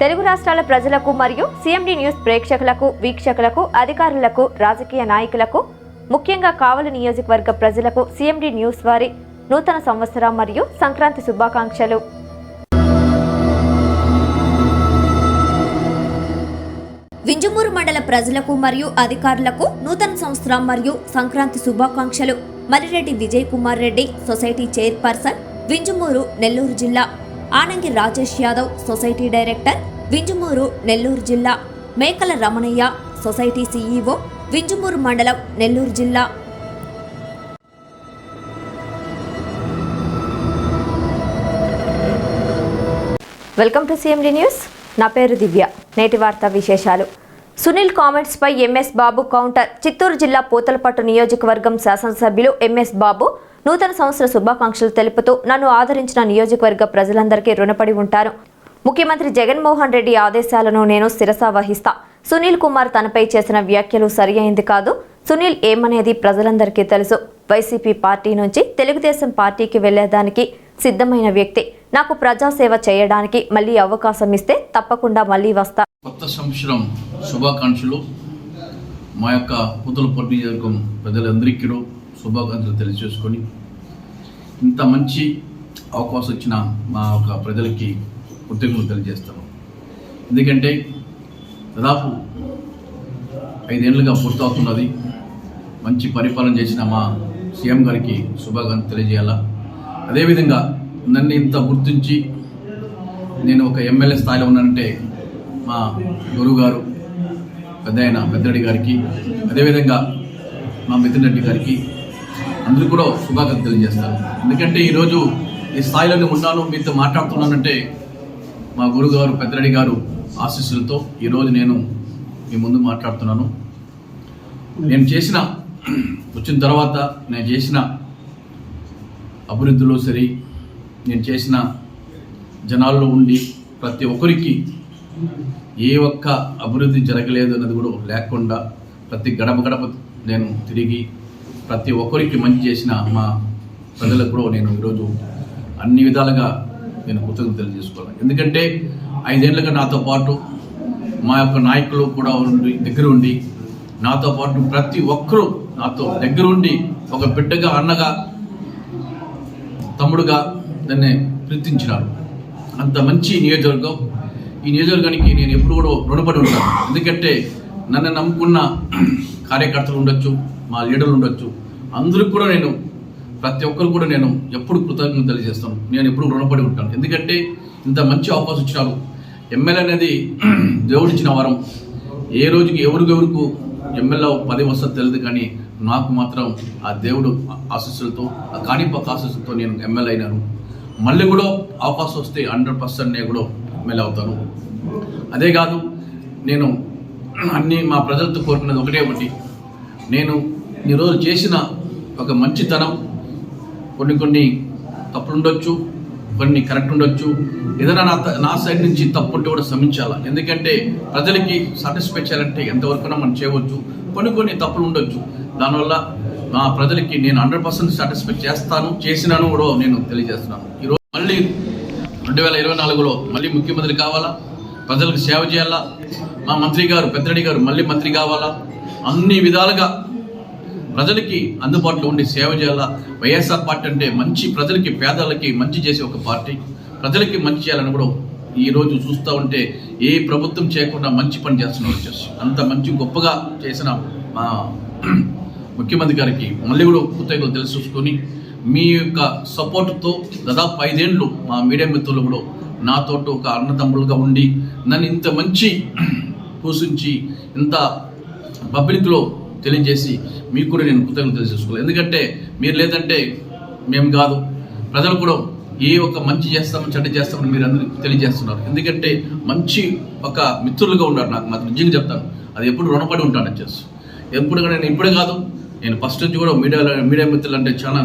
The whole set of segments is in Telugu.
తెలుగు రాష్ట్రాల ప్రజలకు మరియు సీఎండి న్యూస్ ప్రేక్షకులకు వీక్షకులకు అధికారులకు రాజకీయ నాయకులకు ముఖ్యంగా కావలి నియోజకవర్గ ప్రజలకు సీఎండి న్యూస్ వారి నూతన సంవత్సరం మరియు సంక్రాంతి శుభాకాంక్షలు. వింజమూరు మండల ప్రజలకు మరియు అధికారులకు నూతన సంవత్సరం మరియు సంక్రాంతి శుభాకాంక్షలు. మరిరెడ్డి విజయ్ కుమార్ రెడ్డి సొసైటీ చైర్పర్సన్ వింజమూరు నెల్లూరు జిల్లా. ఆనంగి రాజేష్ యాదవ్ సొసైటీ డైరెక్టర్ వింజమూరు నెల్లూరు జిల్లా. మేకల రమణయ్య సొసైటీ సీఈఓ వింజమూరు మండలం నెల్లూరు జిల్లా. Welcome to CMD news. నా పేరు దివ్య. నేటి వార్తా విశేషాలు. సునీల్ కామెంట్స్పై ఎంఎస్ బాబు కౌంటర్. చిత్తూరు జిల్లా పూతలపట్టు నియోజకవర్గం శాసనసభ్యులు ఎంఎస్ బాబు నూతన సంవత్సర శుభాకాంక్షలు తెలుపుతూ నన్ను ఆదరించిన నియోజకవర్గ ప్రజలందరికీ రుణపడి ఉంటాను ముఖ్యమంత్రి జగన్మోహన్ రెడ్డి ఆదేశాలను నేను శిరసా వహిస్తా. సునీల్ కుమార్ తనపై చేసిన వ్యాఖ్యలు సరియైంది కాదు. సునీల్ ఏమనేది ప్రజలందరికీ తెలుసు. వైసీపీ పార్టీ నుంచి తెలుగుదేశం పార్టీకి వెళ్ళేదానికి సిద్ధమైన వ్యక్తి. నాకు ప్రజాసేవ చేయడానికి మళ్ళీ అవకాశం ఇస్తే తప్పకుండా మళ్ళీ వస్తా. కొత్త సంవత్సరం శుభాకాంక్షలు. మా యొక్క పూతల నియోజకవర్గం ప్రజలందరికీ శుభాకాంక్షలు తెలియజేసుకొని ఇంత మంచి అవకాశం ఇచ్చిన మా యొక్క ప్రజలకి కృతజ్ఞతలు తెలియజేస్తాను. ఎందుకంటే దాదాపు ఐదేళ్ళుగా పూర్తవుతున్నది. మంచి పరిపాలన చేసిన మా సీఎం గారికి శుభాకాంక్షలు తెలియజేయాలా? అదేవిధంగా నన్ను ఇంత గుర్తించి నేను ఒక ఎమ్మెల్యే స్థాయిలో ఉన్నానంటే మా గురువు గారు పెద్ద ఆయన పెద్దరెడ్డి గారికి అదేవిధంగా మా మిథున్ రెడ్డి గారికి అందరూ కూడా శుభాకాంక్షలు తెలియజేస్తాను ఎందుకంటే ఈరోజు ఈ స్థాయిలోనే ఉన్నాను మీతో మాట్లాడుతున్నానంటే మా గురుగారు పెద్దరెడ్డి గారు ఆశీస్సులతో ఈరోజు నేను మీ ముందు మాట్లాడుతున్నాను. నేను చేసిన వచ్చిన తర్వాత నేను చేసిన అభివృద్ధిలో సరి నేను చేసిన జనాల్లో ఉండి ప్రతి ఒక్కరికి ఏ ఒక్క అభివృద్ధి జరగలేదు అన్నది కూడా లేకుండా ప్రతి గడప గడప నేను తిరిగి ప్రతి ఒక్కరికి మంచి చేసిన మా ప్రజలకు కూడా నేను ఈరోజు అన్ని విధాలుగా నేను కృతజ్ఞత తెలియజేసుకోవాలి. ఎందుకంటే ఐదేళ్ళుగా నాతో పాటు మా యొక్క నాయకులు కూడా ఉండి దగ్గర ఉండి నాతో పాటు ప్రతి ఒక్కరూ నాతో దగ్గరుండి ఒక బిడ్డగా అన్నగా తమ్ముడుగా దాన్ని ప్రీతించినారు. అంత మంచి నియోజకవర్గం. ఈ నియోజకవర్గానికి నేను ఎప్పుడు కూడా రుణపడి ఉంటాను. ఎందుకంటే నన్ను నమ్ముకున్న కార్యకర్తలు ఉండొచ్చు మా లీడర్లు ఉండొచ్చు. అందరికి కూడా నేను ప్రతి ఒక్కరు కూడా నేను ఎప్పుడు కృతజ్ఞతలు తెలియజేస్తాను. నేను ఎప్పుడు రుణపడి ఉంటాను. ఎందుకంటే ఇంత మంచి అవకాశం ఇచ్చినారు. ఎమ్మెల్యే అనేది దేవుడిచ్చిన వరం. ఏ రోజుకి ఎవరికెవరికి ఎమ్మెల్యే పది వస్తుంది తెలియదు కానీ నాకు మాత్రం ఆ దేవుడు ఆశీస్సులతో ఆ కాణిపక్క ఆశీస్సులతో నేను ఎమ్మెల్యే అయినాను. మళ్ళీ కూడా అవకాశం వస్తే హండ్రెడ్ పర్సెంట్ నేను కూడా ఎమ్మెల్యే అవుతాను. అదే కాదు నేను అన్ని మా ప్రజలతో కోరుకున్నది ఒకటే ఒకటి. నేను ఈరోజు చేసిన ఒక మంచితనం. కొన్ని కొన్ని తప్పులు ఉండొచ్చు కొన్ని కరెక్ట్ ఉండొచ్చు ఏదైనా నా నా సైడ్ నుంచి తప్పు ఉంటే కూడా శ్రమించాలా? ఎందుకంటే ప్రజలకి సాటిస్ఫై చేయాలంటే ఎంతవరకునా మనం చేయవచ్చు. కొన్ని కొన్ని తప్పులు ఉండొచ్చు దానివల్ల నా ప్రజలకి నేను హండ్రెడ్ పర్సెంట్ సాటిస్ఫై చేస్తాను చేసినాను కూడా నేను తెలియజేస్తున్నాను. ఈరోజు మళ్ళీ రెండు వేల ఇరవై నాలుగులో మళ్ళీ ముఖ్యమంత్రి కావాలా? ప్రజలకు సేవ చేయాలా? మా మంత్రి గారు పెద్దరెడ్డి గారు మళ్ళీ మంత్రి కావాలా? అన్ని విధాలుగా ప్రజలకి అందుబాటులో ఉండి సేవ చేయాలా? వైఎస్ఆర్ పార్టీ అంటే మంచి ప్రజలకి పేదలకి మంచి చేసే ఒక పార్టీ. ప్రజలకి మంచి చేయాలని కూడా ఈ రోజు చూస్తూ ఉంటే ఏ ప్రభుత్వం చేయకుండా మంచి పని చేస్తున్నారు వచ్చేసి అంత మంచి గొప్పగా చేసిన మా ముఖ్యమంత్రి గారికి మళ్ళీ కూడా కృతజ్ఞతలు తెలుసుకొని చూసుకొని మీ యొక్క సపోర్ట్తో దాదాపు ఐదేండ్లు మా మీడియా మిత్రులు కూడా నాతో ఒక అన్నతమ్ములుగా ఉండి నన్ను ఇంత మంచి పూసించి ఇంత పబ్లిక్లో తెలియజేసి మీకు కూడా నేను కృతజ్ఞతలు తెలియజేసుకోవాలి ఎందుకంటే మీరు లేదంటే మేము కాదు. ప్రజలు కూడా ఏ ఒక మంచి చేస్తామో చెడ్డ చేస్తామని మీరు అందరూ తెలియజేస్తున్నారు. ఎందుకంటే మంచి ఒక మిత్రులుగా ఉన్నారు నాకు మాత్రం. నిజంగా చెప్తాను. అది ఎప్పుడు రుణపడి ఉంటాను వచ్చేసి ఎప్పుడు కూడా నేను ఇప్పుడే కాదు. నేను ఫస్ట్ నుంచి కూడా మీడియాలో మీడియా మిత్రులు అంటే చాలా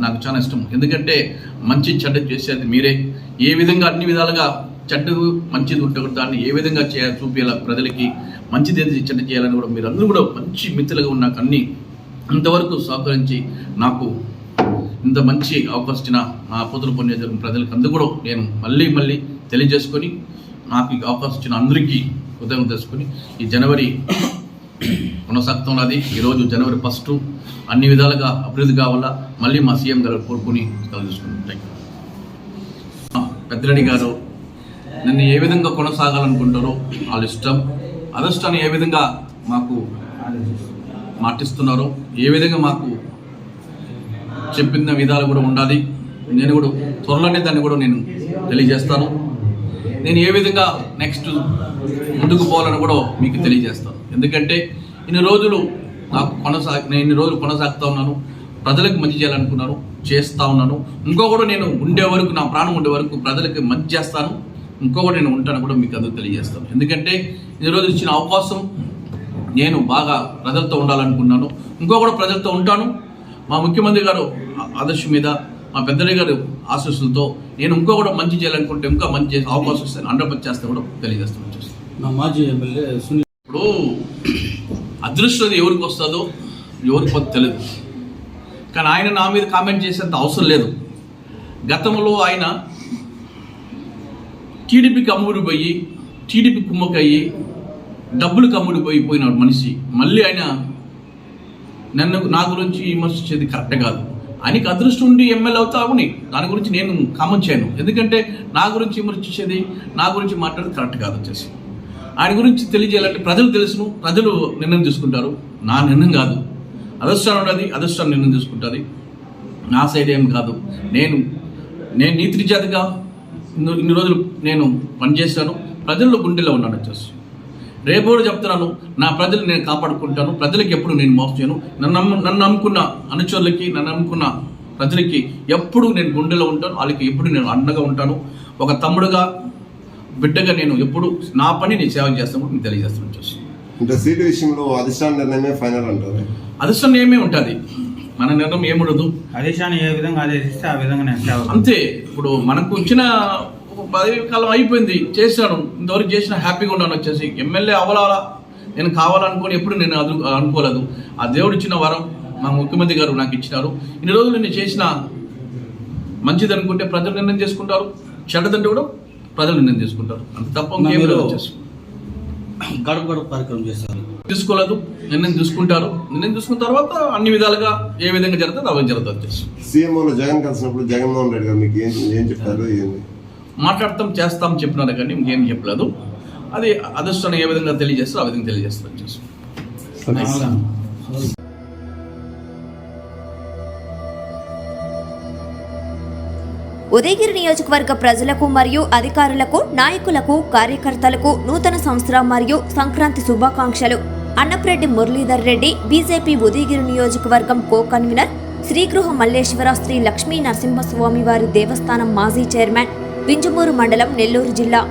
నాకు చాలా ఇష్టం. ఎందుకంటే మంచి చెడ్డ చేసేది మీరే. ఏ విధంగా అన్ని విధాలుగా చెడ్డ మంచిది ఉంటే దాన్ని ఏ విధంగా చే చూపించాలి ప్రజలకి మంచిది ఏది చెడ్డ చేయాలని కూడా మీరు అందరూ కూడా మంచి మిత్రులుగా ఉన్న అన్ని అంతవరకు సహకరించి నాకు ఇంత మంచి అవకాశం ఇచ్చిన మా పూతల పుణ్య ప్రజలకు అందరూ కూడా నేను మళ్ళీ మళ్ళీ తెలియజేసుకొని నాకు ఈ అవకాశం ఇచ్చిన అందరికీ ఉదయం తెలుసుకొని ఈ జనవరి కొనసాగుతున్నది ఈరోజు జనవరి ఫస్ట్. అన్ని విధాలుగా అభివృద్ధి కావాలా? మళ్ళీ మా సీఎం గారు కోరుకుని కలుసుకున్నాం థ్యాంక్ యూ పెద్దిరెడ్డి గారు నన్ను ఏ విధంగా కొనసాగాలనుకుంటారో వాళ్ళ ఇష్టం. అదృష్టాన్ని ఏ విధంగా మాకు మాటిస్తున్నారో ఏ విధంగా మాకు చెప్పిన విధాలు కూడా ఉండాలి. నేను కూడా త్వరలోనే దాన్ని కూడా నేను తెలియజేస్తాను. నేను ఏ విధంగా నెక్స్ట్ ముందుకు పోవాలని కూడా మీకు తెలియజేస్తాను. ఎందుకంటే ఇన్ని రోజులు నాకు కొనసాగ నేను ఇన్ని రోజులు కొనసాగుతూ ఉన్నాను ప్రజలకు మంచి చేయాలనుకున్నాను చేస్తూ ఉన్నాను. ఇంకో కూడా నేను ఉండే వరకు నా ప్రాణం ఉండే వరకు ప్రజలకు మంచి చేస్తాను. ఇంకో కూడా నేను ఉంటాను కూడా మీకు అందరూ తెలియజేస్తాను. ఎందుకంటే రోజులు ఇచ్చిన అవకాశం నేను బాగా ప్రజలతో ఉండాలనుకున్నాను. ఇంకో కూడా ప్రజలతో ఉంటాను. మా ముఖ్యమంత్రి గారు ఆదర్శం మీద మా పెద్దయ్య గారు ఆశీస్సులతో నేను ఇంకో కూడా మంచి చేయాలనుకుంటే ఇంకా మంచి చేసే అవకాశం వస్తే హండ్రెడ్ చేస్తే కూడా తెలియజేస్తాను. మా మాజీ ఎమ్మెల్యే సునీల్ ఇప్పుడు అదృష్టం ఎవరికి వస్తుందో ఎవరికి పోతే తెలియదు కానీ ఆయన నా మీద కామెంట్ చేసేంత అవసరం లేదు. గతంలో ఆయన టీడీపీకి అమ్ముడు పోయి టీడీపీ కుమ్మకయ్యి డబ్బులు అమ్ముడు పోయి పోయినాడు మనిషి. మళ్ళీ ఆయన నన్ను నా గురించి విమర్శించేది కరెక్ట్ కాదు. ఆయనకి అదృష్టం ఉండి ఎమ్మెల్యే అవుతా అవుని దాని గురించి నేను కామెంట్ చేయను. ఎందుకంటే నా గురించి విమర్శించేది నా గురించి మాట్లాడేది కరెక్ట్ కాదు వచ్చేసి. ఆయన గురించి తెలియజేయాలంటే ప్రజలు తెలుసును ప్రజలు నిర్ణయం తీసుకుంటారు. నా నిర్ణయం కాదు. అదృష్టాన్ని ఉన్నది అదృష్టాన్ని నిర్ణయం తీసుకుంటుంది. నా సైడ్ ఏం కాదు. నేను నేను నీతి నిజాతిగా ఇన్ని రోజులు నేను పనిచేశాను ప్రజల్లో గుండెలో ఉన్నాను వచ్చేసి రేపు కూడా చెప్తున్నాను నా ప్రజలు నేను కాపాడుకుంటాను ప్రజలకి ఎప్పుడు నేను మోసం చేయను. నన్ను నన్ను నమ్ముకున్న అనుచరులకి నన్ను నమ్ముకున్న ప్రజలకి ఎప్పుడు నేను గుండెలో ఉంటాను వాళ్ళకి ఎప్పుడు నేను అండగా ఉంటాను. ఒక తమ్ముడుగా బిడ్డగా నేను ఎప్పుడు నా పని నేను సేవ చేస్తాను మీకు తెలియజేస్తాను వచ్చేసి అంటే సీటు విషయంలో అధిష్టాన నిర్ణయమే ఫైనల్ అంటారు. అదృష్టం ఏమీ ఉంటుంది. మన నిర్ణయం ఏముండదు. ఆదేశాన్ని ఏ విధంగా ఆదేశిస్తే ఆ విధంగా అంతే. ఇప్పుడు మనకు ఇచ్చిన ఒక పదవి కాలం అయిపోయింది. చేశాను. ఇంతవరకు చేసిన హ్యాపీగా ఉన్నాను వచ్చేసి. ఎమ్మెల్యే అవ్వాలా? నేను కావాలనుకొని ఎప్పుడు నేను అదు అనుకోలేదు. ఆ దేవుడు ఇచ్చిన వరం మా ముఖ్యమంత్రి గారు నాకు ఇచ్చినారు. ఇన్ని రోజులు నేను చేసిన మంచిది అనుకుంటే ప్రజలు నిర్ణయం చేసుకుంటారు. చెడ్డదంటే కూడా ప్రజలు నిర్ణయం చేసుకుంటారు. అంత తప్ప గడప గడప కార్యక్రమం చేశారు తీసుకోలేదు. నిర్ణయం తీసుకుంటారు. నిర్ణయం తీసుకున్న తర్వాత అన్ని విధాలుగా ఏ విధంగా జరుగుతుంది అవి జరుగుతుంది వచ్చేసి సీఎంఓలో జగన్ కలిసినప్పుడు జగన్మోహన్ రెడ్డి గారు మీకు ఏం ఏం చెప్పారు ఏంది? మాట్లాడతాం చేస్తాం చెప్పినారు కానీ ఇంకేం చెప్పలేదు. అది అదృష్టాన్ని ఏ విధంగా తెలియజేస్తారో ఆ విధంగా తెలియజేస్తారు వచ్చేసి ఉదయగిరి నియోజకవర్గ ప్రజలకు మరియు అధికారులకు నాయకులకు కార్యకర్తలకు నూతన సంవత్సర మరియు సంక్రాంతి శుభాకాంక్షలు. అన్నప్రెడ్డి మురళీధర్ రెడ్డి బీజేపీ ఉదయగిరి నియోజకవర్గం కో కన్వీనర్ శ్రీగృహ మల్లేశ్వర శ్రీ లక్ష్మీ నరసింహస్వామి వారి దేవస్థానం మాజీ చైర్మన్ వింజమూరు మండలం నెల్లూరు జిల్లా.